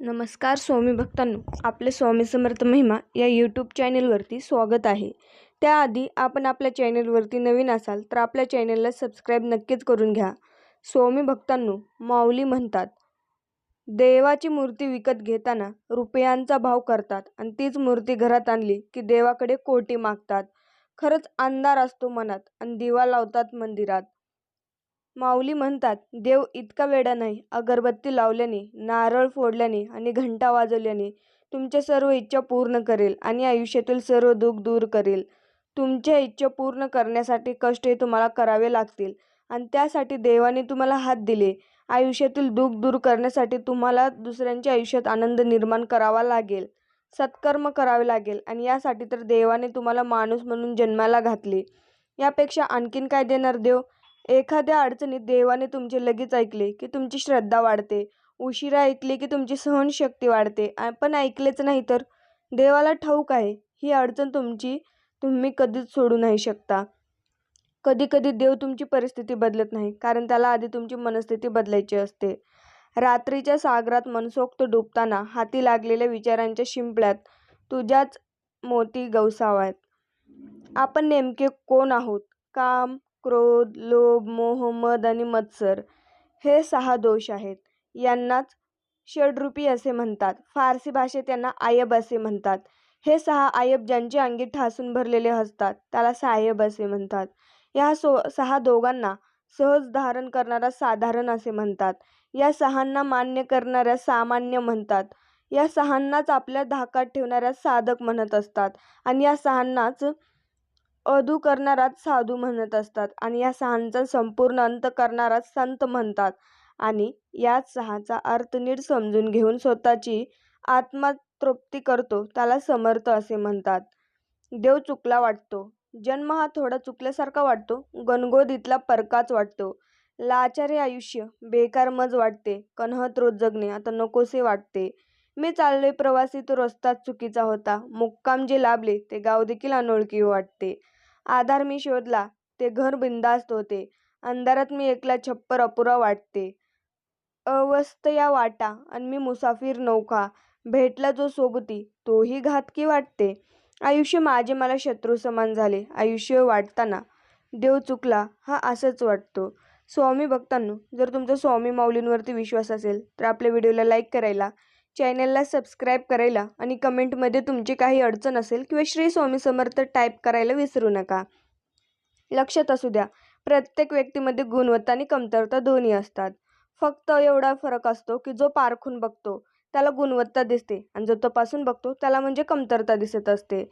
नमस्कार स्वामी भक्तांनो. आपले स्वामी समर्थ महिमा या यूट्यूब चॅनेलवरती स्वागत आहे. त्याआधी आपण आपल्या चॅनेलवरती नवीन असाल तर आपल्या चॅनेलला सबस्क्राईब नक्कीच करून घ्या. स्वामी भक्तांनो माऊली म्हणतात देवाची मूर्ती विकत घेताना रुपयांचा भाव करतात आणि तीच मूर्ती घरात आणली की देवाकडे कोटी मागतात. खरंच अंधार असतो मनात आणि दिवा लावतात मंदिरात. माऊली म्हणतात देव इतका वेडा नाही अगरबत्ती लावल्याने नारळ फोडल्याने आणि घंटा वाजवल्याने तुमच्या सर्व इच्छा पूर्ण करेल आणि आयुष्यातील सर्व दुःख दूर करेल. तुमच्या इच्छा पूर्ण करण्यासाठी कष्टही तुम्हाला करावे लागतील आणि त्यासाठी देवाने तुम्हाला हात दिले. आयुष्यातील दुःख दूर करण्यासाठी तुम्हाला दुसऱ्यांच्या आयुष्यात आनंद निर्माण करावा लागेल सत्कर्म करावे लागेल आणि यासाठी तर देवाने तुम्हाला माणूस म्हणून जन्माला घातले. यापेक्षा आणखीन काय देणार देव? एखाद्या अडचणीत देवाने तुमचे लगेच ऐकले की तुमची श्रद्धा वाढते उशिरा ऐकली की तुमची सहनशक्ती वाढते. पण ऐकलेच नाही तर? देवाला ठाऊक आहे ही अडचण तुमची तुम्ही कधीच सोडू नाही शकता. कधी कधी देव तुमची परिस्थिती बदलत नाही कारण त्याला आधी तुमची मनस्थिती बदलायची असते. रात्रीच्या सागरात मनसोक्त डुबताना हाती लागलेल्या विचारांच्या शिंपल्यात तुझ्याच मोती गवसावात आपण नेमके कोण आहोत? काम क्रोध लोभ मोह मद आणि मत्सर हे सहा दोष आहेत. यांनाच षडरूपी असे म्हणतात. फारसी भाषेत यांना आयब असे म्हणतात. हे सहा आयब ज्यांचे अंगी ठासून भरलेले असतात त्याला सायब असे म्हणतात. या सो सहा दोघांना सहज धारण करणारा साधारण असे म्हणतात. या सहांना मान्य करणाऱ्या सामान्य म्हणतात. या सहांनाच आपल्या धाकात ठेवणाऱ्या साधक म्हणत असतात. आणि या सहांनाच अधू करणाराच साधू म्हणत असतात आणि या सहांचा संपूर्ण अंत करणारा संत म्हणतात. आणि याच सहाचा अर्थ नीट समजून घेऊन स्वतःची आत्मतृप्ती करतो त्याला समर्थ असे म्हणतात. देव चुकला वाटतो. जन्म हा थोडा चुकल्यासारखा वाटतो गणगोदीतला परकाच वाटतो. लाचारे आयुष्य बेकार मज वाटते कन्हत रोज जगणे आता नकोसे वाटते. मी चाललोय प्रवासी तो रस्ताच चुकीचा होता. मुक्काम जे लाभले ते गाव देखील अनोळखी वाटते. आधार मी शोधला. ते घर बिंदास्त होते. अंधारात मी एकला छप्पर अपुरा वाटते. अवस्त या वाटा आणि मी मुसाफिर नौका. भेटला जो सोबती तोही घातकी वाटते. आयुष्य माझे मला शत्रू समान झाले. आयुष्य वाटताना देव चुकला हा असंच वाटतो. स्वामी भक्तांनो जर तुमचा स्वामी माऊलींवरती विश्वास असेल तर आपल्या व्हिडिओला लाईक करायला चॅनलला सबस्क्राईब करायला आणि कमेंटमध्ये तुमची काही अडचण असेल किंवा श्री स्वामी समर्थ टाईप करायला विसरू नका. लक्षात असू द्या प्रत्येक व्यक्तीमध्ये गुणवत्ता आणि कमतरता दोन्ही असतात. फक्त एवढा फरक असतो की जो पारखून बघतो त्याला गुणवत्ता दिसते आणि जो तपासून बघतो त्याला म्हणजे कमतरता दिसत असते.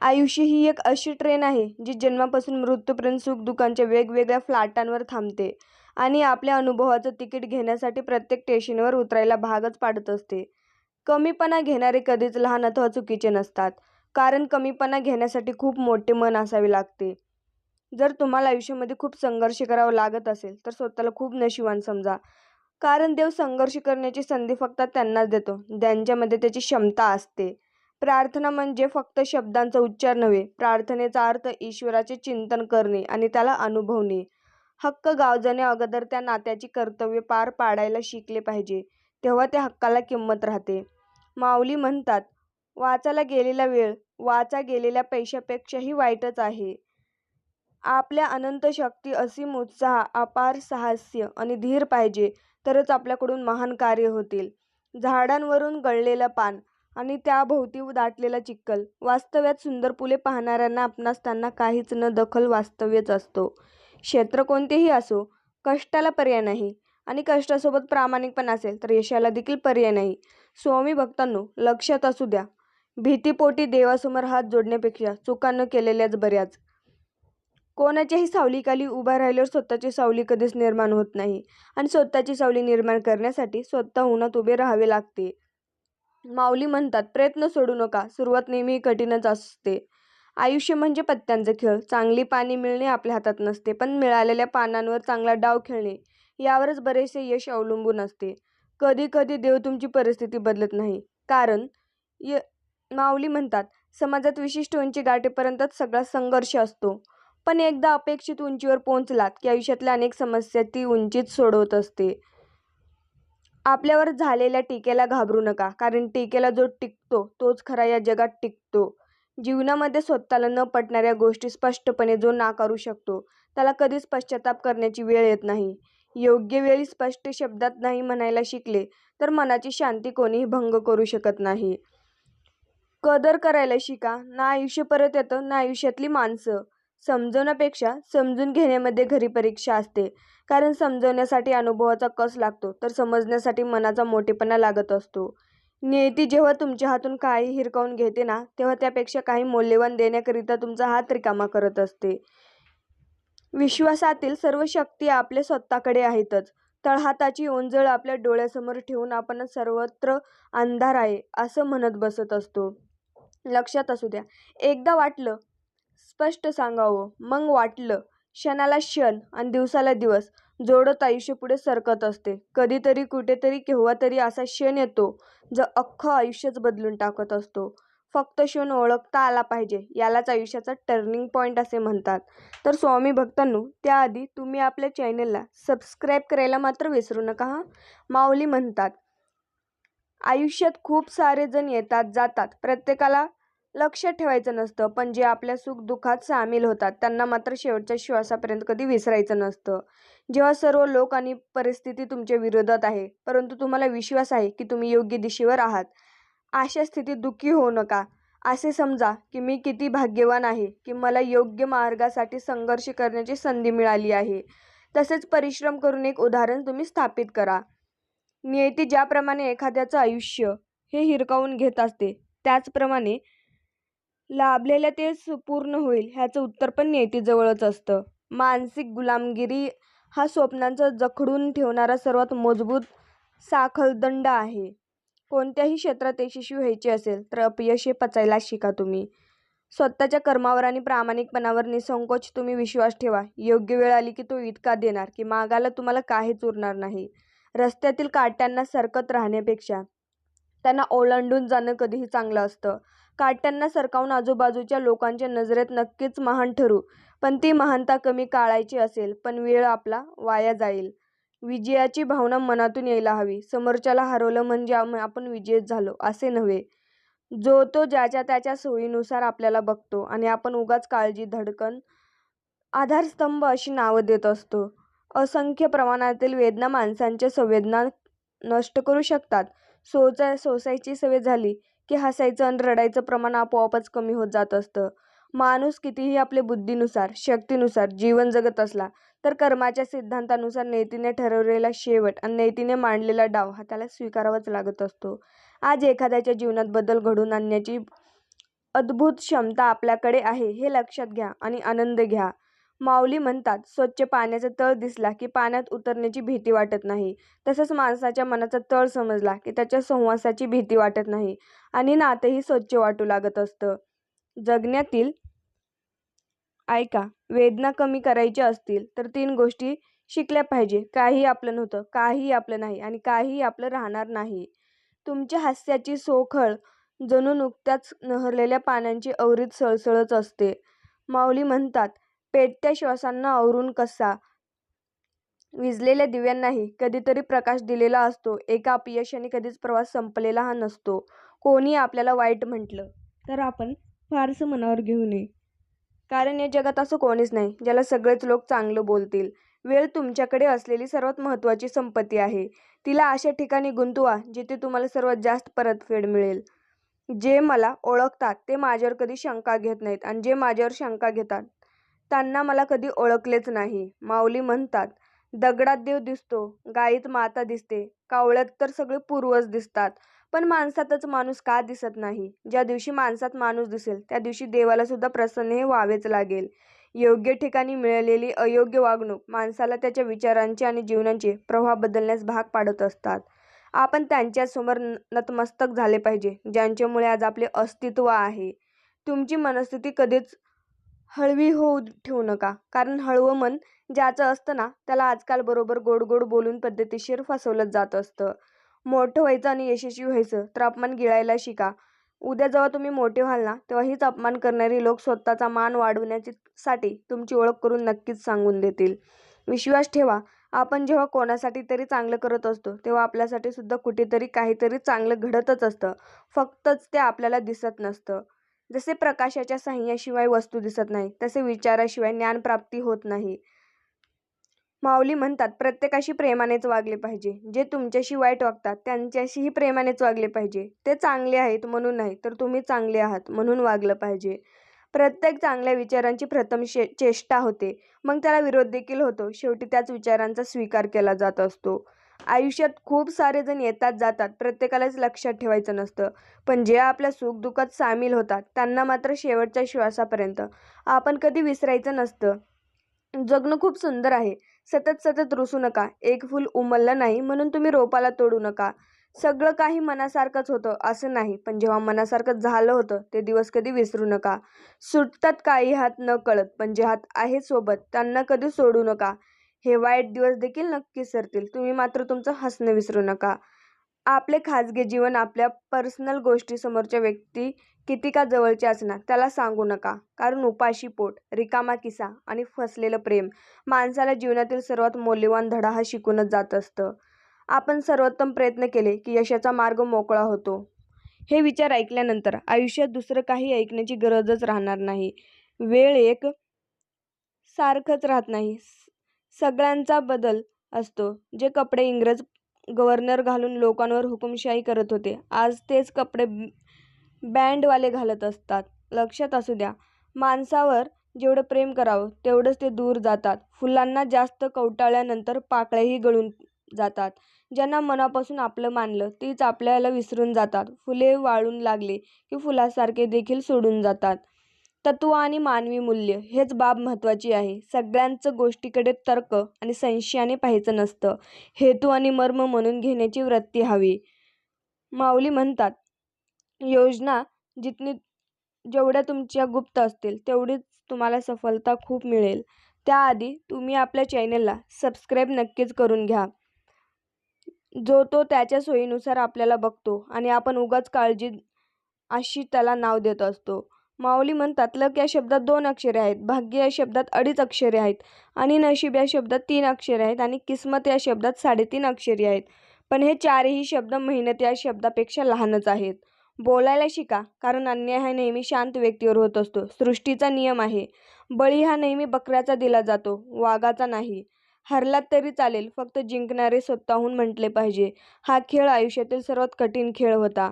आयुष्य ही एक अशी ट्रेन आहे जी जन्मापासून मृत्यूपर्यंत सुखदुःखांच्या वेगवेगळ्या फ्लॅटांवर थांबते. आणि आपल्या अनुभवाचं तिकीट घेण्यासाठी प्रत्येक स्टेशनवर उतरायला भागच पाडत असते. कमीपणा घेणारे कधीच लहान अथवा चुकीचे नसतात कारण कमीपणा घेण्यासाठी खूप मोठे मन असावे लागते. जर तुम्हाला आयुष्यामध्ये खूप संघर्ष करावा लागत असेल तर स्वतःला खूप नशिवान समजा. कारण देव संघर्ष करण्याची संधी फक्त त्यांनाच देतो ज्यांच्यामध्ये त्याची क्षमता असते. प्रार्थना म्हणजे फक्त शब्दांचा उच्चार नव्हे प्रार्थनेचा अर्थ ईश्वराचे चिंतन करणे आणि त्याला अनुभवणे. हक्क गावजाने अगोदर त्या नात्याची कर्तव्य पार पाडायला शिकले पाहिजे. तेव्हा त्या हक्काला किंमत राहते. माऊली म्हणतात वाचायला गेलेला वेळ वाचा गेलेल्या पैशापेक्षाही वाईटच आहे. आपल्या अनंत शक्ती असीम उत्साह अपार साहस्य आणि धीर पाहिजे तरच आपल्याकडून महान कार्य होतील. झाडांवरून गळलेलं पान आणि त्याभोवती दाटलेला चिखल वास्तव्यात सुंदर फुले पाहणाऱ्यांना आपणास त्यांना काहीच न दखल वास्तव्यच असतो. क्षेत्र कोणतेही असो कष्टाला पर्याय नाही. आणि कष्टासोबत प्रामाणिकपणा असेल तर यशाला देखील पर्याय नाही. स्वामी भक्तांनो लक्षात असू द्या. भीतीपोटी देवासमोर हात जोडण्यापेक्षा चुका न केलेल्याच बऱ्याच. कोणाच्याही सावलीखाली उभा राहिल्यावर स्वतःची सावली कधीच निर्माण होत नाही. आणि स्वतःची सावली निर्माण करण्यासाठी स्वतः उन्हात उभे राहावे लागते. माऊली म्हणतात प्रयत्न सोडू नका. सुरुवात नेहमी कठीणच असते. आयुष्य म्हणजे पत्त्यांचा खेळ. चांगली पाने मिळणे आपल्या हातात नसते पण मिळालेल्या पानांवर चांगला डाव खेळणे यावरच बरेचसे यश अवलंबून असते. कधी कधी देव तुमची परिस्थिती बदलत नाही. कारण य माऊली म्हणतात समाजात विशिष्ट उंची गाठेपर्यंतच सगळा संघर्ष असतो. पण एकदा अपेक्षित उंचीवर पोहोचलात की आयुष्यातल्या अनेक समस्या ती उंचीच सोडवत असते. आपल्यावर झालेल्या टीकेला घाबरू नका कारण टीकेला जो टिकतो तोच खरा या जगात टिकतो. जीवनामध्ये स्वतःला न पटणाऱ्या गोष्टी स्पष्टपणे जो नाकारू शकतो त्याला कधीच पश्चाताप करण्याची वेळ येत नाही. योग्य वेळी स्पष्ट शब्दात नाही म्हणायला शिकले तर मनाची शांती कोणीही भंग करू शकत नाही. कदर करायला शिका ना आयुष्य परत येतं ना आयुष्यातली माणसं. समजवण्यापेक्षा समजून घेण्यामध्ये घरी परीक्षा असते. कारण समजवण्यासाठी अनुभवाचा कस लागतो तर समजण्यासाठी मनाचा मोठेपणा लागत असतो. नियती जेव्हा तुमच्या हातून काही हिरकावून घेते ना तेव्हा त्यापेक्षा काही मौल्यवान देण्याकरिता तुमचा हात रिकामा करत असते. विश्वासातील सर्व शक्ती आपल्या स्वतःकडे आहेतच. तळहाताची ओंजळ आपल्या डोळ्यासमोर ठेवून आपण सर्वत्र अंधार आहे असं म्हणत बसत असतो. लक्षात असू द्या. एकदा वाटलं स्पष्ट सांगावं. मग वाटलं क्षणाला क्षण आणि दिवसाला दिवस जोडत आयुष्य पुढे सरकत असते. कधीतरी कुठेतरी केव्हा तरी असा क्षण येतो जो अख्खं आयुष्यच बदलून टाकत असतो. फक्त क्षण ओळखता आला पाहिजे यालाच आयुष्याचा टर्निंग पॉईंट असे म्हणतात. तर स्वामी भक्तांनो त्याआधी तुम्ही आपल्या चॅनलला सबस्क्राईब करायला मात्र विसरू नका हां? माऊली म्हणतात आयुष्यात खूप सारे जण येतात जातात. प्रत्येकाला लक्ष ठेवायचं नसतं. पण जे आपल्या सुखदुःखात सामील होतात त्यांना मात्र शेवटच्या श्वासापर्यंत कधी विसरायचं नसतं. जेव्हा सर्व लोक आणि परिस्थिती तुमच्या विरोधात आहे परंतु तुम्हाला विश्वास आहे की तुम्ही योग्य दिशेवर आहात. अशा स्थितीत दुःखी होऊ नका. असे समजा की मी किती भाग्यवान आहे की मला योग्य मार्गासाठी संघर्ष करण्याची संधी मिळाली आहे. तसेच परिश्रम करून एक उदाहरण तुम्ही स्थापित करा. नियती ज्याप्रमाणे एखाद्याचं आयुष्य हे हिरकावून घेत असते त्याचप्रमाणे लाभलेलं ते पूर्ण होईल ह्याचं उत्तर पण नियतीजवळच असतं. मानसिक गुलामगिरी हा स्वप्नांचा जखडून ठेवणारा सर्वात मजबूत साखळदंड आहे. कोणत्याही क्षेत्रात यशस्वी व्हायचे असेल तर अपयश हे पचायला शिका तुम्ही. स्वतःच्या कर्मावर आणि प्रामाणिकपणावर निसंकोच तुम्ही विश्वास ठेवा. योग्य वेळ आली की तो इतका देणार की मागायला तुम्हाला काहीच उरणार नाही. रस्त्यातील काट्यांना सरकत राहण्यापेक्षा त्यांना ओलांडून जाणं कधीही चांगलं असतं. काट्यांना सरकावून आजूबाजूच्या लोकांच्या नजरेत नक्कीच महान ठरू. पण ती महानता कमी काळायची असेल पण वेळ आपला वाया जाईल. विजयाची भावना मनातून यायला हवी. समोरच्याला हरवलं म्हणजे आपण विजयच झालो असे नव्हे. जो तो ज्याच्या त्याच्या सोयीनुसार आपल्याला बघतो आणि आपण उगाच काळजी धडकन आधारस्तंभ अशी नावं देत असतो. असंख्य प्रमाणातील वेदना माणसांच्या संवेदना नष्ट करू शकतात. सोचा सोसायची सवय झाली. की हसायचं आणि रडायचं प्रमाण आपोआपच कमी होत जात असतं. माणूस कितीही आपल्या बुद्धीनुसार शक्तीनुसार जीवन जगत असला तर कर्माच्या सिद्धांतानुसार नेतीने ठरवलेला शेवट आणि नेतीने मांडलेला डाव हा त्याला स्वीकारावाच लागत असतो. आज एखाद्याच्या जीवनात बदल घडून आणण्याची अद्भुत क्षमता आपल्याकडे आहे हे लक्षात घ्या आणि आनंद घ्या. माऊली म्हणतात स्वच्छ पाण्याचा तळ दिसला की पाण्यात उतरण्याची भीती वाटत नाही. तसंच माणसाच्या मनाचा तळ समजला की त्याच्या संवासाची भीती वाटत नाही आणि नातंही स्वच्छ वाटू लागत असतं. जगण्यातील ऐका वेदना कमी करायच्या असतील तर तीन गोष्टी शिकल्या पाहिजे. काही आपलं नव्हतं काही आपलं नाही आणि काही आपलं राहणार नाही. तुमच्या हास्याची सोखळ जणू नुकत्याच नहरलेल्या पाण्यांची अवरीत सळसळच असते. माऊली म्हणतात पेटत्या श्वासांना आवरून कसा? विजलेल्या दिव्यांनाही कधीतरी प्रकाश दिलेला असतो. एका अपयशाने कधीच प्रवास संपलेला हा नसतो. कोणी आपल्याला वाईट म्हटलं तर आपण फारसं मनावर घेऊ नये. कारण या जगात असं कोणीच नाही ज्याला सगळेच लोक चांगलं बोलतील. वेळ तुमच्याकडे असलेली सर्वात महत्त्वाची संपत्ती आहे. तिला अशा ठिकाणी गुंतवा जिथे तुम्हाला सर्वात जास्त परतफेड मिळेल. जे मला ओळखतात ते माझ्यावर कधी शंका घेत नाहीत आणि जे माझ्यावर शंका घेतात त्यांना मला कधी ओळखलेच नाही. माऊली म्हणतात दगडात देव दिसतो गायीत माता दिसते कावळ्यात तर सगळे पूर्वज दिसतात. पण माणसातच माणूस का दिसत नाही? ज्या दिवशी माणसात माणूस दिसेल त्या दिवशी देवाला सुद्धा प्रसन्न हे व्हावेच लागेल. योग्य ठिकाणी मिळालेली अयोग्य वागणूक माणसाला त्याच्या विचारांचे आणि जीवनाचे प्रवाह बदलण्यास भाग पाडत असतात. आपण त्यांच्यासमोर नतमस्तक झाले पाहिजे ज्यांच्यामुळे आज आपले अस्तित्व आहे. तुमची मनस्थिती कधीच हळवी होऊ ठेवू नका. कारण हळवं मन ज्याचं असतं ना त्याला आजकाल बरोबर गोड गोड बोलून पद्धतीशीर फसवलं जात असतं. मोठं व्हायचं आणि यशस्वी व्हायचं तर अपमान गिळायला शिका. उद्या जेव्हा तुम्ही मोठे व्हाल ना तेव्हा हीच अपमान करणारी लोक स्वतःचा मान वाढवण्याची साठी तुमची ओळख करून नक्कीच सांगून देतील. विश्वास ठेवा आपण जेव्हा कोणासाठी तरी चांगलं करत असतो तेव्हा आपल्यासाठी सुद्धा कुठेतरी काहीतरी चांगलं घडतच असतं. फक्तच ते आपल्याला दिसत नसतं. जसे प्रकाशाच्या साह्याशिवाय वस्तू दिसत नाही तसे विचाराशिवाय ज्ञानप्राप्ती होत नाही. माऊली म्हणतात प्रत्येकाशी प्रेमानेच वागले पाहिजे. जे तुमच्याशी वाईट वागतात त्यांच्याशीही प्रेमानेच वागले पाहिजे. ते चांगले आहेत म्हणून नाही तर तुम्ही चांगले आहात म्हणून वागलं पाहिजे. प्रत्येक चांगल्या विचारांची प्रथम शे चेष्टा होते. मग त्याला विरोध देखील होतो. शेवटी त्याच विचारांचा स्वीकार केला जात असतो. आयुष्यात खूप सारे जण येतात जातात. प्रत्येकालाच लक्षात ठेवायचं नसतं. पण जे आपल्या सुखदुःखात सामील होतात त्यांना मात्र शेवटच्या श्वासापर्यंत. आपण कधी विसरायचं नसतं. जगणं खूप सुंदर आहे. सतत सतत रुसू नका. एक फूल उमललं नाही म्हणून तुम्ही रोपाला तोडू नका. सगळं काही मनासारखंच होतं असं नाही. पण जेव्हा मनासारखं झालं होतं ते दिवस कधी विसरू नका. सुटतात काही हात न कळत पण जे हात आहेत सोबत त्यांना कधी सोडू नका. हे वाईट दिवस देखील नक्की सरतील. तुम्ही मात्र तुमचं हसणं विसरू नका. आपले खाजगी जीवन आपल्या पर्सनल गोष्टी समोरच्या व्यक्ती किती का जवळचे असणार त्याला सांगू नका. कारण उपाशी पोट रिकामा किसा आणि फसलेलं प्रेम माणसाला जीवनातील सर्वात मौल्यवान धडा हा शिकूनच जात असतं. आपण सर्वोत्तम प्रयत्न केले की यशाचा मार्ग मोकळा होतो. हे विचार ऐकल्यानंतर आयुष्यात दुसरं काही ऐकण्याची गरजच राहणार नाही. वेळ एक सारखंच राहत नाही. सगळ्यांचा बदल असतो. जे कपडे इंग्रज गव्हर्नर घालून लोकांवर हुकुमशाही करत होते आज तेच कपडे बँडवाले घालत असतात. लक्षात असू द्या माणसावर जेवढं प्रेम करावं तेवढंच ते दूर जातात. फुलांना जास्त कवटाळल्यानंतर पाकळ्याही गळून जातात. ज्यांना मनापासून आपलं मानलं तीच आपल्याला विसरून जातात. फुले वाळून लागले की फुलासारखे देखील सोडून जातात. तत्व आणि मानवी मूल्य हेच बाब महत्त्वाची आहे. सगळ्यांचं गोष्टीकडे तर्क आणि संशयाने पाहायचं नसतं. हेतू आणि मर्म म्हणून घेण्याची वृत्ती हवी. माऊली म्हणतात योजना जितनी जेवढ्या तुमच्या गुप्त असतील तेवढीच तुम्हाला सफलता खूप मिळेल. त्याआधी तुम्ही आपल्या चॅनलला सबस्क्राईब नक्कीच करून घ्या. जो तो त्याच्या सोयीनुसार आपल्याला बघतो आणि आपण उगाच काळजी अशी त्याला नाव देत असतो. माऊली म्हणतात लक या शब्दात दोन अक्षरे आहेत. भाग्य या शब्दात अडीच अक्षरे आहेत. आणि नशीब या शब्दात तीन अक्षरे आहेत. आणि किस्मत या शब्दात साडेतीन अक्षरे आहेत. पण हे चारही शब्द मेहनत या शब्दापेक्षा लहानच आहेत. बोलायला शिका कारण अन्याय हा नेहमी शांत व्यक्तीवर होत असतो. सृष्टीचा नियम आहे. बळी हा नेहमी बकऱ्याचा दिला जातो वाघाचा नाही. हरलात तरी चालेल फक्त जिंकणारे स्वतःहून म्हटले पाहिजे. हा खेळ आयुष्यातील सर्वात कठीण खेळ होता.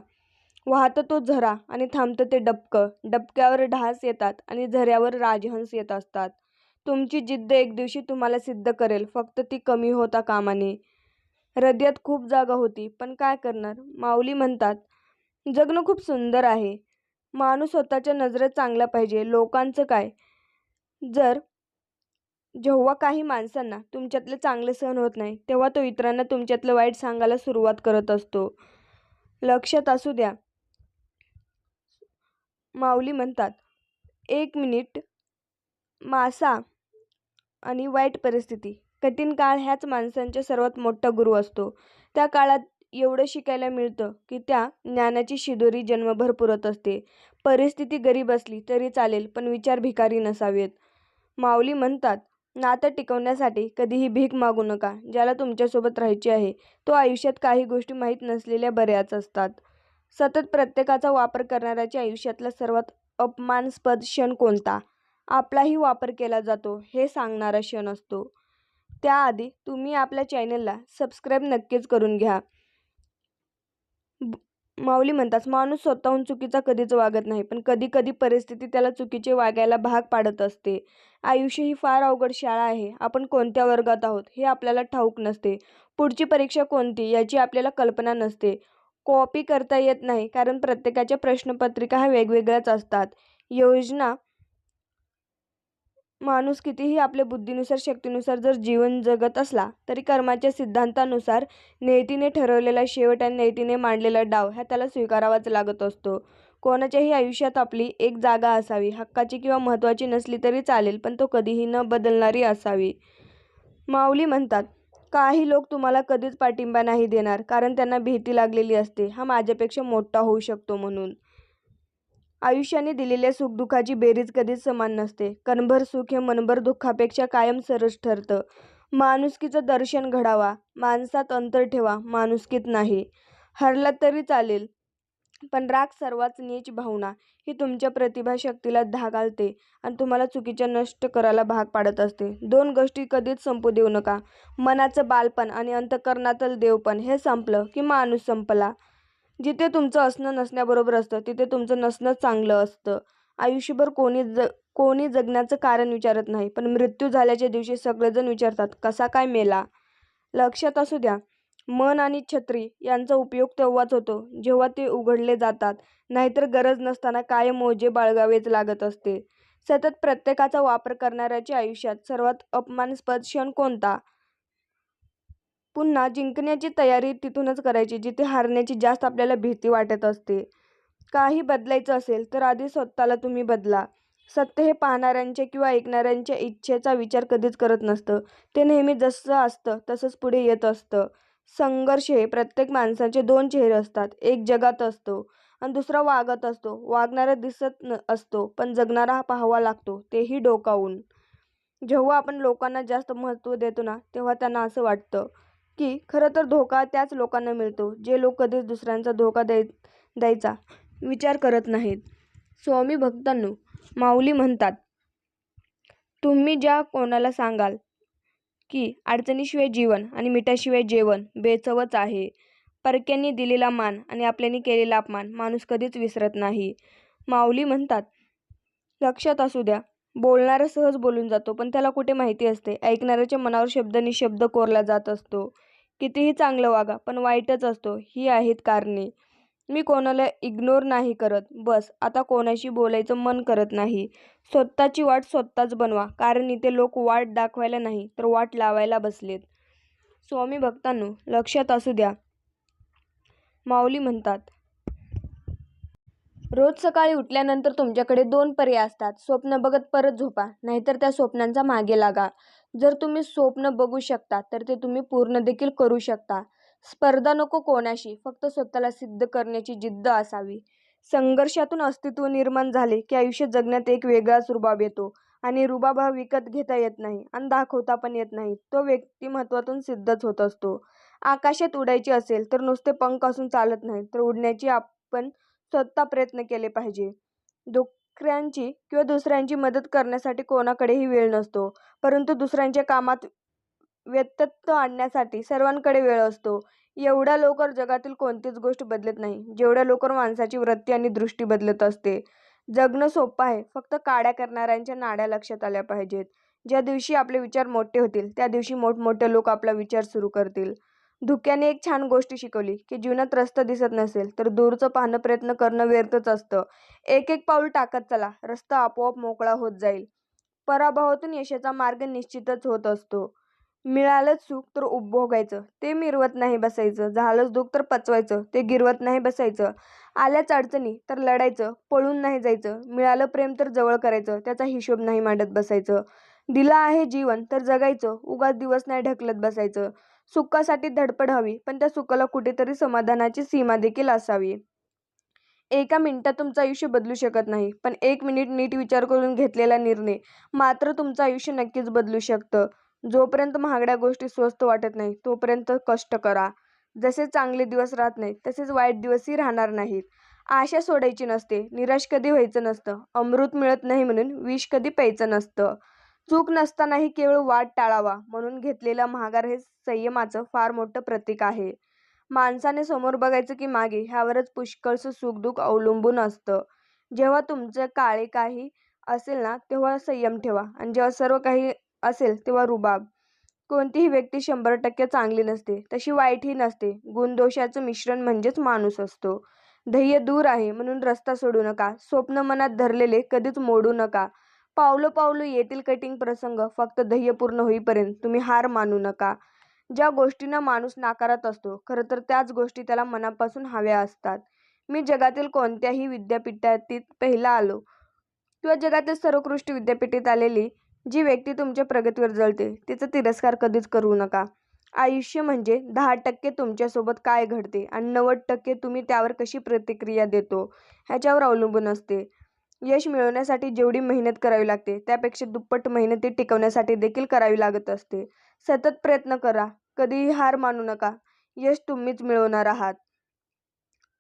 वाहतं तो झरा आणि थांबतं ते डबकं. डबक्यावर ढास येतात आणि झऱ्यावर राजहंस येत असतात. तुमची जिद्द एक दिवशी तुम्हाला सिद्ध करेल. फक्त ती कमी होता कामाने. हृदयात खूप जागा होती पण काय करणार? माऊली म्हणतात जगणं खूप सुंदर आहे. माणूस स्वतःच्या नजरेत चांगला पाहिजे. लोकांचं काय? जर जेव्हा काही माणसांना तुमच्यातले चांगले सहन होत नाही तेव्हा तो इतरांना तुमच्यातलं वाईट सांगायला सुरुवात करत असतो. लक्षात असू द्या माऊली म्हणतात एक मिनिट मासा आणि वाईट परिस्थिती. कठीण काळ ह्याच माणसांच्या सर्वात मोठा गुरु असतो. त्या काळात एवढं शिकायला मिळतं की त्या ज्ञानाची शिदोरी जन्मभर पुरत असते. परिस्थिती गरीब असली तरी चालेल पण विचार भिकारी नसावेत. माऊली म्हणतात नातं टिकवण्यासाठी कधीही भीक मागू नका. ज्याला तुमच्यासोबत राहायची आहे तो आयुष्यात काही गोष्टी माहीत नसलेल्या बऱ्याच असतात. सतत प्रत्येकाचा वापर करणाऱ्याच्या आयुष्यातला सर्वात अपमानास्पद क्षण कोणता? आपलाही वापर केला जातो हे सांगणारा क्षण असतो. त्याआधी तुम्ही आपल्या चॅनलला सबस्क्राईब नक्कीच करून घ्या. माऊली म्हणतात माणूस स्वतःहून चुकीचा कधीच वागत नाही पण कधी कधी परिस्थिती त्याला चुकीचे वागायला भाग पाडत असते. आयुष्य ही फार अवघड शाळा आहे आपण कोणत्या वर्गात आहोत हे आपल्याला ठाऊक नसते. पुढची परीक्षा कोणती याची आपल्याला कल्पना नसते. कॉपी करता येत नाही कारण प्रत्येकाच्या प्रश्नपत्रिका ह्या वेगवेगळ्याच असतात. योजना माणूस कितीही आपल्या बुद्धीनुसार शक्तीनुसार जर जीवन जगत असला तरी कर्माच्या सिद्धांतानुसार नियतीने ठरवलेला शेवट आणि नियतीने मांडलेला डाव ह्या त्याला स्वीकारावाच लागत असतो. कोणाच्याही आयुष्यात आपली एक जागा असावी हक्काची किंवा महत्त्वाची नसली तरी चालेल पण तो कधीही न बदलणारी असावी. माऊली म्हणतात काही लोक तुम्हाला कधीच पाठिंबा नाही देणार कारण त्यांना भीती लागलेली असते. हा माझ्यापेक्षा मोठा होऊ शकतो म्हणून. आयुष्याने दिलेल्या सुखदुःखाची बेरीज कधीच समान नसते. कणभर सुख हे मनभर दुःखापेक्षा कायम सरस ठरतं. माणुसकीचं दर्शन घडावा माणसात अंतर ठेवा माणुसकीत नाही. हरलात तरी चालेल पण राग सर्वात नीच भावना ही तुमच्या प्रतिभाशक्तीला धाक घालते आणि तुम्हाला चुकीच्या नष्ट करायला भाग पाडत असते. दोन गोष्टी कधीच संपू देऊ नका. मनाचं बालपण आणि अंतकरणातलं देवपण हे संपलं की माणूस संपला. जिथे तुमचं असणं नसण्याबरोबर असतं तिथे तुमचं नसणं चांगलं असतं. आयुष्यभर कोणी ज कोणी जगण्याचं कारण विचारत नाही पण मृत्यू झाल्याच्या दिवशी सगळेजण विचारतात कसा काय मेला? लक्षात असू द्या. मन आणि छत्री यांचा उपयोग तेव्हाच होतो जेव्हा ते उघडले जातात. नाहीतर गरज नसताना कायम ओझे बाळगावेच लागत असते. सतत प्रत्येकाचा वापर करणाऱ्याच्या आयुष्यात सर्वात अपमानास्पद क्षण कोणता? पुन्हा जिंकण्याची तयारी तिथूनच करायची जिथे हारण्याची जास्त आपल्याला भीती वाटत असते. काही बदलायचं असेल तर आधी स्वतःला तुम्ही बदला. सत्य हे पाहणाऱ्यांच्या किंवा ऐकणाऱ्यांच्या इच्छेचा विचार कधीच करत नसतं. ते नेहमी जसं असतं तसंच पुढे येत असतं. संघर्ष हे प्रत्येक माणसाचे दोन चेहरे असतात. एक जगात असतो आणि दुसरा वागत असतो. वागणारा दिसत न असतो पण जगणारा हा पाहावा लागतो तेही डोकावून. जेव्हा आपण लोकांना जास्त महत्त्व देतो ना तेव्हा त्यांना असं वाटतं की खरं तर धोका त्याच लोकांना मिळतो जे लोक कधीच दुसऱ्यांचा धोका द्याय द्यायचा विचार करत नाहीत. स्वामी भक्तांनो माऊली म्हणतात तुम्ही ज्या कोणाला सांगाल की अडचणीशिवाय जीवन आणि मिठाशिवाय जेवण बेचवच आहे. परक्यांनी दिलेला मान आणि आपल्यानी केलेला अपमान माणूस कधीच विसरत नाही. माऊली म्हणतात लक्षात असू द्या बोलणारा सहज बोलून जातो पण त्याला कुठे माहिती असते? ऐकणाऱ्याच्या मनावर शब्द निशब्द कोरला जात असतो. कितीही चांगलं वागा पण वाईटच असतो. ही आहेत कारणे. मी कोणाला इग्नोर नाही करत. बस आता कोणाशी बोलायचं मन करत नाही. स्वतःची वाट स्वतःच बनवा कारण इथे लोक वाट दाखवायला नाही तर वाट लावायला बसलेत. स्वामी भक्तांनो लक्षात असू द्या. माऊली म्हणतात रोज सकाळी उठल्यानंतर तुमच्याकडे दोन पर्याय असतात. स्वप्न बघत परत झोपा नाहीतर त्या स्वप्नांचा मागे लागा. जर तुम्ही स्वप्न बघू शकता तर ते तुम्ही पूर्ण देखील करू शकता. स्पर्धा नको कोणाशी फक्त स्वतःला सिद्ध करण्याची जिद्द असावी. संघर्षातून अस्तित्व निर्माण झाले की आयुष्य जगण्यात एक वेगळाच रुबाब येतो आणि रुबाब हा विकत घेता येत नाही आणि दाखवता पण येत नाही. तो व्यक्तिमत्वातून सिद्धच होत असतो. आकाशात उडायचे असेल तर नुसते पंख असून चालत नाही तर उडण्याची आपण स्वतः प्रयत्न केले पाहिजे. दुसऱ्यांची किंवा दुसऱ्यांची मदत करण्यासाठी कोणाकडेही वेळ नसतो परंतु दुसऱ्यांच्या कामात व्यत्यत्व आणण्यासाठी सर्वांकडे वेळ असतो. एवढ्या लवकर जगातील कोणतीच गोष्ट बदलत नाही. जेवढ्या लवकर माणसाची वृत्ती आणि दृष्टी बदलत असते. जगणं सोपं आहे. फक्त काड्या करणाऱ्यांच्या नाड्या लक्षात आल्या पाहिजेत. ज्या दिवशी आपले विचार मोठे होतील त्या दिवशी मोठमोठे लोक आपला विचार सुरू करतील. धुक्याने एक छान गोष्ट शिकवली की जीवनात रस्ता दिसत नसेल तर दूरचं पाहणं प्रयत्न करणं व्यर्थच असतं. एक एक पाऊल टाकत चला. रस्ता आपोआप मोकळा होत जाईल. पराभवातून यशाचा मार्ग निश्चितच होत असतो. मिळालंच सुख तर उपभोगायचं. ते मिरवत नाही बसायचं. झालंच दुःख तर पचवायचं. ते गिरवत नाही बसायचं. आल्याच अडचणी तर लढायचं. पळून नाही जायचं. मिळालं प्रेम तर जवळ करायचं. त्याचा हिशोब नाही मांडत बसायचं. दिलं आहे जीवन तर जगायचं. उगाच दिवस नाही ढकलत बसायचं. सुखासाठी धडपड हवी पण त्या सुखाला कुठेतरी समाधानाची सीमा देखील असावी. एका मिनिटात तुमचं आयुष्य बदलू शकत नाही पण एक मिनिट नीट विचार करून घेतलेला निर्णय मात्र तुमचं आयुष्य नक्कीच बदलू शकतं. जोपर्यंत महागड्या गोष्टी स्वस्त वाटत नाही तोपर्यंत कष्ट करा. जसे चांगले दिवस राहत नाहीत तसेच वाईट दिवसही राहणार नाहीत. आशा सोडायची नसते निराश कधी व्हायचं नसतं अमृत मिळत नाही म्हणून विष कधी प्यायचं नसतं. चूक नसतानाही केवळ वाट टाळावा म्हणून घेतलेला महागार हे संयमाचं फार मोठं प्रतीक आहे. माणसाने समोर बघायचं की मागे ह्यावरच पुष्कळचं सुखदुःख अवलंबून असतं. जेव्हा तुमचं काळे काही असेल ना तेव्हा संयम ठेवा. आणि जेव्हा सर्व काही असेल तेव्हा रुबाब. कोणतीही व्यक्ती शंभर टक्के चांगली नसते. तशी वाईटही नसते. गुणदोषाचं मिश्रण म्हणजेच माणूस असतो. ध्येय दूर आहे म्हणून रस्ता सोडू नका. स्वप्न मनात धरलेले कधीच मोडू नका. पावलं पावलं येतील कटिंग प्रसंग. फक्त ध्येय पूर्ण होईपर्यंत तुम्ही हार मानू नका. ज्या गोष्टींना माणूस नाकारत असतो खरं तर त्याच गोष्टी त्याला मनापासून हव्या असतात. मी जगातील कोणत्याही विद्यापीठातील पहिला आलो किंवा जगातील सर्वोत्कृष्ट विद्यापीठात आलेली जी व्यक्ती तुमच्या प्रगतीवर जळते तिचा तिरस्कार कधीच करू नका. आयुष्य म्हणजे दहा टक्के तुमच्यासोबत काय घडते आणि नव्वद टक्के तुम्ही त्यावर कशी प्रतिक्रिया देतो ह्याच्यावर अवलंबून असते. यश मिळवण्यासाठी जेवढी मेहनत करावी लागते त्यापेक्षा दुप्पट मेहनत ती टिकवण्यासाठी देखील करावी लागत असते. सतत प्रयत्न करा कधीही हार मानू नका. यश तुम्हीच मिळवणार आहात.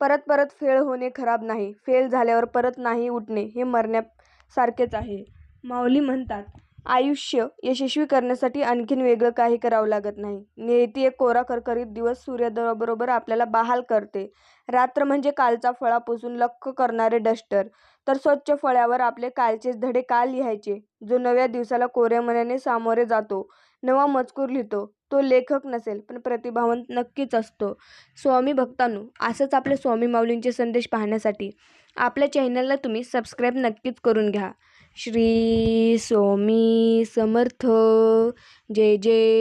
परत परत फेल होणे खराब नाही फेल झाल्यावर परत नाही उठणे हे मरण्यासारखेच आहे. माऊली म्हणतात आयुष्य यशस्वी करण्यासाठी आणखीन वेगळं काही करावं लागत नाही. नियती एक कोरा करकरीत दिवस सूर्योदयाबरोबर आपल्याला बहाल करते. रात्र म्हणजे कालचा फळा पुसून लक्क करणारे डस्टर. तर स्वच्छ फळ्यावर आपले कालचेच धडे का लिहायचे? जो नव्या दिवसाला कोऱ्या मनाने सामोरे जातो नवा मजकूर लिहितो तो लेखक नसेल पण प्रतिभावंत नक्कीच असतो. स्वामी भक्तांनो असंच आपले स्वामी माऊलींचे संदेश पाहण्यासाठी आपल्या चॅनलला तुम्ही सबस्क्राईब नक्कीच करून घ्या. श्री स्वामी समर्थ. जय जय.